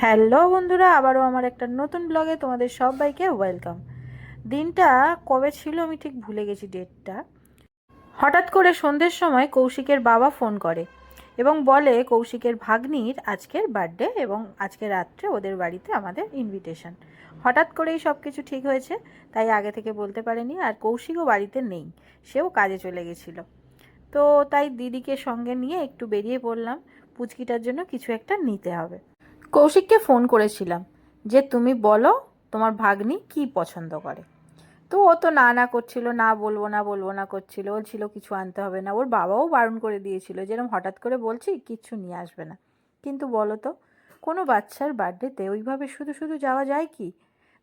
Hello বন্ধুরা, আবারও আমার একটা নতুন ব্লগে তোমাদের সবাইকে ওয়েলকাম দিনটা কবে ছিল আমি ঠিক ভুলে গেছি ডেটটা হঠাৎ করে সন্ধ্যের সময় কৌশিকের বাবা ফোন করে এবং বলে, কৌশিকের ভাগ্নির আজকের বার্থডে এবং আজকে রাত্রে ওদের বাড়িতে আমাদের ইনভিটেশন হঠাৎ করেই সব কিছু ঠিক হয়েছে, তাই আগে থেকে বলতে পারেনি, আর কৌশিকও বাড়িতে নেই, সেও কাজে চলে গেছিল। তো তাই দিদিকে সঙ্গে নিয়ে একটু বেরিয়ে পড়লাম, পুচকিটার জন্য কিছু একটা নিতে হবে। কৌশিককে ফোন করেছিলাম যে, তুমি বলো তোমার ভাগ্নি কি পছন্দ করে? তো ও তো না না করছিল, না বলব না বলব, না করছিল। ছিল কিছু আনতে হবে না। ওর বাবাও বারণ করে দিয়েছিল, যেরকম হঠাৎ করে বলছি, কিচ্ছু নিয়ে আসবে না। কিন্তু বলো তো, কোনো বাচ্চার বার্থডেতে ওইভাবে শুধু শুধু যাওয়া যায় কি?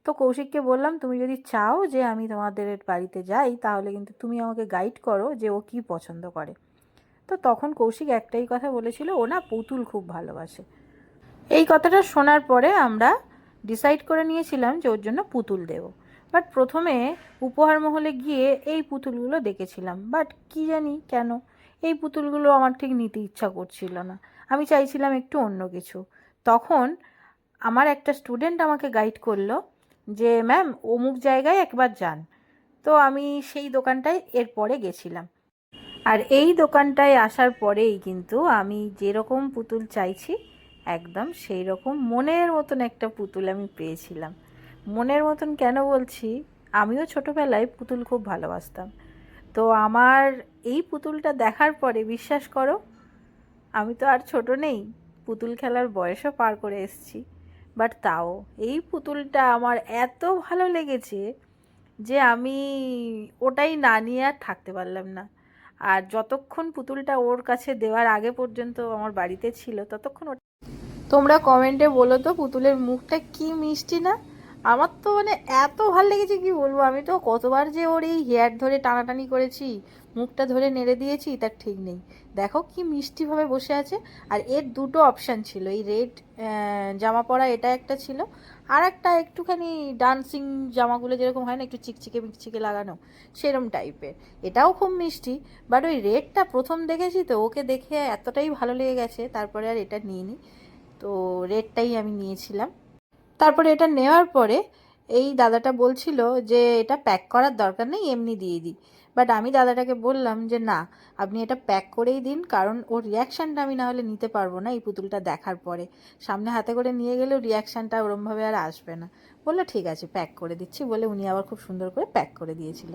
তো কৌশিককে বললাম, তুমি যদি চাও যে আমি তোমাদের বাড়িতে যাই, তাহলে কিন্তু তুমি আমাকে গাইড করো যে ও কি পছন্দ করে। তো তখন কৌশিক একটাই কথা বলেছিল, ও না পুতুল খুব ভালোবাসে। এই কথাটা শোনার পরে আমরা ডিসাইড করে নিয়েছিলাম যে ওর জন্য পুতুল দেব। বাট প্রথমে উপহার মহলে গিয়ে এই পুতুলগুলো দেখেছিলাম। বাট কি জানি কেন, এই পুতুলগুলো আমার ঠিক নিতে ইচ্ছা করছিল না। আমি চাইছিলাম একটু অন্য কিছু। তখন আমার একটা স্টুডেন্ট আমাকে গাইড করল যে ম্যাম অমুক জায়গায় একবার যান। তো আমি সেই দোকানটায় এরপরে গেছিলাম। আর এই দোকানটায় আসার পরেই কিন্তু আমি যেরকম পুতুল চাইছি একদম সেই রকম মনের মতন একটা পুতুল আমি পেয়েছিলাম। মনের মতন কেন বলছি? আমিও ছোটোবেলায় পুতুল খুব ভালোবাসতাম। তো আমার এই পুতুলটা দেখার পরে বিশ্বাস করো, আমি তো আর ছোট নেই, পুতুল খেলার বয়সও পার করে এসেছি। বাট তাও, এই পুতুলটা আমার এত ভালো লেগেছে যে আমি ওটাই না নিয়ে আর থাকতে পারলাম না। আর যতক্ষণ পুতুলটা ওর কাছে দেওয়ার আগে পর্যন্ত আমার বাড়িতে ছিল, ততক্ষণ তোমরা কমেন্টে বলো তো পুতুলের মুখটা কি মিষ্টি না? আমার তো মানে এত ভালো লেগেছে, কি বলব? আমি তো কতবার যে ওর এই হেয়ার ধরে টানাটানি করেছি, মুখটা ধরে নেড়ে দিয়েছি, তার ঠিক নেই। দেখো কি মিষ্টিভাবে বসে আছে। আর এর দুটো অপশান ছিল, এই রেড জামা পরা এটা একটা ছিল, আর একটা একটুখানি ডান্সিং জামাগুলো যেরকম হয় না, একটু চিকচিকে মিকচিকে লাগানো, সেরম টাইপের এটাও খুব মিষ্টি বাট ওই রেডটা প্রথম দেখেছি তো, ওকে দেখে এতটাই ভালো লেগে গেছে, তারপরে আর এটা নিইনি। তো রেডটাই আমি নিয়েছিলাম। তারপরে এটা নেওয়ার পরে এই দাদাটা বলছিল যে, এটা প্যাক করার দরকার নেই, এমনি দিয়ে দিই। বাট আমি দাদাটাকে বললাম যে, না, আপনি এটা প্যাক করেই দিন, কারণ ওর রিয়াকশানটা আমি না হলে নিতে পারব না এই পুতুলটা দেখার পরে। সামনে হাতে করে নিয়ে গেলেও রিয়াকশানটা ওরমভাবে আর আসবে না। বলল, ঠিক আছে প্যাক করে দিচ্ছি। বলে উনি আবার খুব সুন্দর করে প্যাক করে দিয়েছিল।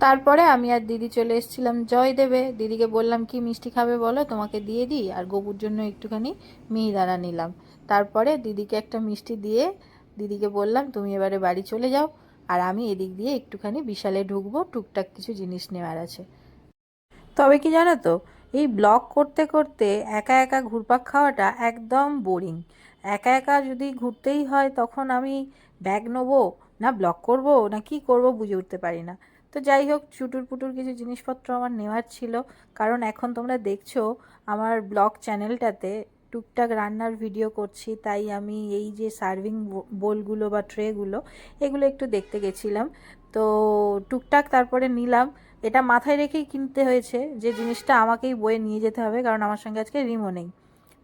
তারপরে আমি আর দিদি চলে এসেছিলাম জয় দেবে দিদিকে বললাম, কি মিষ্টি খাবে বলো? তোমাকে দিয়ে দিই। আর গপুর জন্য একটুখানি মিহিদানা নিলাম। তারপরে দিদিকে একটা মিষ্টি দিয়ে দিদিকে বললাম, তুমি এবারে বাড়ি চলে যাও। আর আমি এদিক দিয়ে একটুখানি বিশালে ঢুকবো, টুকটাক কিছু জিনিস নেওয়ার আছে। তবে কি জানো তো, এই ব্লগ করতে করতে একা একা ঘুরপাক খাওয়াটা একদম বোরিং। একা একা যদি ঘুরতেই হয়, তখন আমি ব্যাগ নেব, না ব্লগ করব, না কি করব বুঝে উঠতে পারি না। তো যাই হোক চুটুর পুটুর কিছু জিনিসপত্র আমার নেওয়ার ছিল। কারণ এখন তোমরা দেখছ, আমার ব্লগ চ্যানেলটাতে টুকটাক রান্নার ভিডিও করছি, তাই আমি এই যে সার্ভিং বোলগুলো বা ট্রেগুলো, এগুলো একটু দেখতে গেছিলাম। তো টুকটাক তারপরে নিলাম। এটা মাথায় রেখেই কিনতে হয়েছে, যে জিনিসটা আমাকেই বয়ে নিয়ে যেতে হবে, কারণ আমার সঙ্গে আজকে রিমো নেই।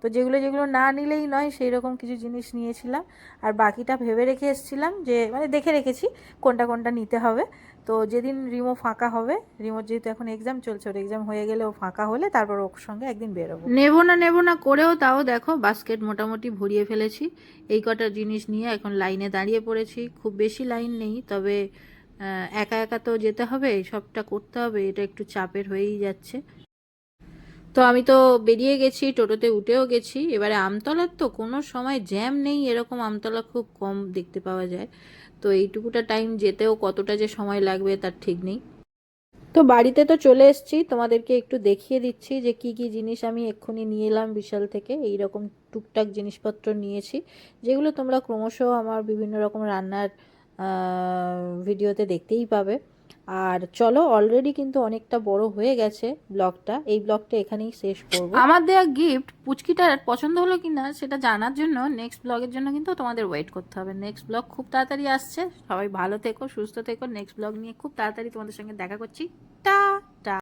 তো যেগুলো যেগুলো না নিলেই নয় সেই রকম কিছু জিনিস নিয়েছিলাম। আর বাকিটা ভেবে রেখে এসেছিলাম যে মানে দেখে রেখেছি কোনটা কোনটা নিতে হবে। তো যেদিন রিমো ফাঁকা হবে, রিমোর যেহেতু এখন এক্সাম চলছে, ওর এক্সাম হয়ে গেলে ও ফাঁকা হলে তারপর ওর সঙ্গে একদিন বেরোবো। নেব না নেব না, করেও তাও দেখো বাস্কেট মোটামুটি ভরিয়ে ফেলেছি। এই কটা জিনিস নিয়ে এখন লাইনে দাঁড়িয়ে পড়েছি। খুব বেশি লাইন নেই, তবে একা একা তো যেতে হবে, সবটা করতে হবে, এটা একটু চাপের হয়েই যাচ্ছে। তো আমি তো বেরিয়ে গেছি, টোটোতে উঠেও গেছি। এবারে আমতলার তো কোনো সময় জ্যাম নেই, এরকম আমতলা খুব কম দেখতে পাওয়া যায়। তো এইটুকুটা টাইম যেতেও কতটা যে সময় লাগবে তার ঠিক নেই। তো বাড়িতে তো চলে এসেছি, তোমাদেরকে একটু দেখিয়ে দিচ্ছি যে কি কি জিনিস আমি এক্ষুনি নিয়ে এলাম বিশাল থেকে। এই রকম টুকটাক জিনিসপত্র নিয়েছি, যেগুলো তোমরা ক্রমশ আমার বিভিন্ন রকম রান্নার ভিডিওতে দেখতেই পাবে। আর চলো অলরেডি কিন্তু অনেকটা বড় হয়ে গেছে ব্লগটা। এই ব্লগটা এখানেই শেষ করব। আমার দেওয়া গিফট পুচকিটার পছন্দ হলো কিনা সেটা জানার জন্য নেক্সট ব্লগের জন্য কিন্তু তোমাদের ওয়েট করতে হবে। নেক্সট ব্লগ খুব তাড়াতাড়ি আসছে। সবাই ভালো থেকো, সুস্থ থেকো। নেক্সট ব্লগ নিয়ে খুব তাড়াতাড়ি তোমাদের সঙ্গে দেখা করছি। টা!